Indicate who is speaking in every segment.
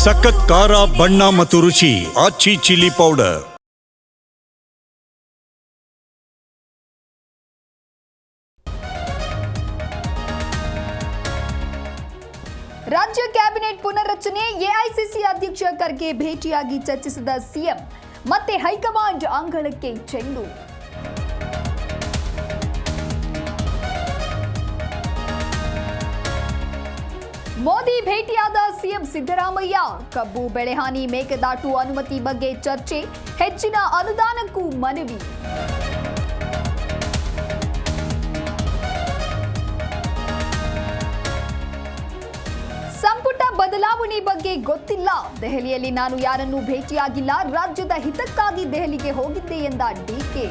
Speaker 1: ಸಖತ್ ಖಾರ ಬಣ್ಣ ಮತ್ತು ರುಚಿ ಆಚಿ ಚಿಲ್ಲಿ ಪೌಡರ್
Speaker 2: ರಾಜ್ಯ ಕ್ಯಾಬಿನೆಟ್ ಪುನರ್ರಚನೆ ಎಐಸಿಸಿ ಅಧ್ಯಕ್ಷ ಖರ್ಗೆ ಭೇಟಿಯಾಗಿ ಚರ್ಚಿಸಿದ ಸಿಎಂ ಮತ್ತೆ ಹೈಕಮಾಂಡ್ ಅಂಗಳಕ್ಕೆ ಚೆಂಡು ಮೋದಿ ಭೇಟಿಯಾದ ಸಿಎಂ ಸಿದ್ದರಾಮಯ್ಯ, ಕಬ್ಬು ಬೆಳೆಹಾನಿ ಮೇಕೆದಾಟು ಅನುಮತಿ ಬಗ್ಗೆ ಚರ್ಚೆ, ಹೆಚ್ಚಿನ ಅನುದಾನಕ್ಕೂ ಮನವಿ. ಸಂಪುಟ ಬದಲಾವಣೆ ಬಗ್ಗೆ ಗೊತ್ತಿಲ್ಲ. ದೆಹಲಿಯಲ್ಲಿ ನಾನು ಯಾರನ್ನೂ ಭೇಟಿಯಾಗಿಲ್ಲ. ರಾಜ್ಯದ ಹಿತಕ್ಕಾಗಿ ದೆಹಲಿಗೆ ಹೋಗಿದ್ದೆ ಎಂದ ಡಿಕೆ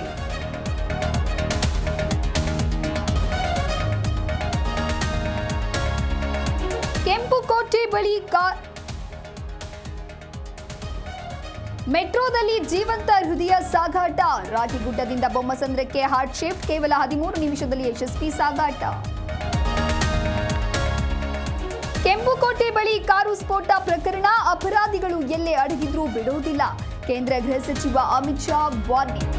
Speaker 2: ಕೆಂಪುಕೋಟೆ ಬಳಿ ಮೆಟ್ರೋದಲ್ಲಿ ಜೀವಂತ ಹೃದಯ ಸಾಗಾಟ. ರಾಗಿಗುಡ್ಡದಿಂದ ಬೊಮ್ಮಸಂದ್ರಕ್ಕೆ ಹಾರ್ಟ್ ಶೇಪ್, ಕೇವಲ ಹದಿಮೂರು ನಿಮಿಷದಲ್ಲಿ ಯಶಸ್ವಿ ಸಾಗಾಟ. ಕೆಂಪುಕೋಟೆ ಬಳಿ ಕಾರು ಸ್ಫೋಟ ಪ್ರಕರಣ. ಅಪರಾಧಿಗಳು ಎಲ್ಲೇ ಅಡಗಿದ್ರೂ ಬಿಡುವುದಿಲ್ಲ. ಕೇಂದ್ರ ಗೃಹ ಸಚಿವ ಅಮಿತ್ ಶಾ ವಾರ್ನಿಂಗ್.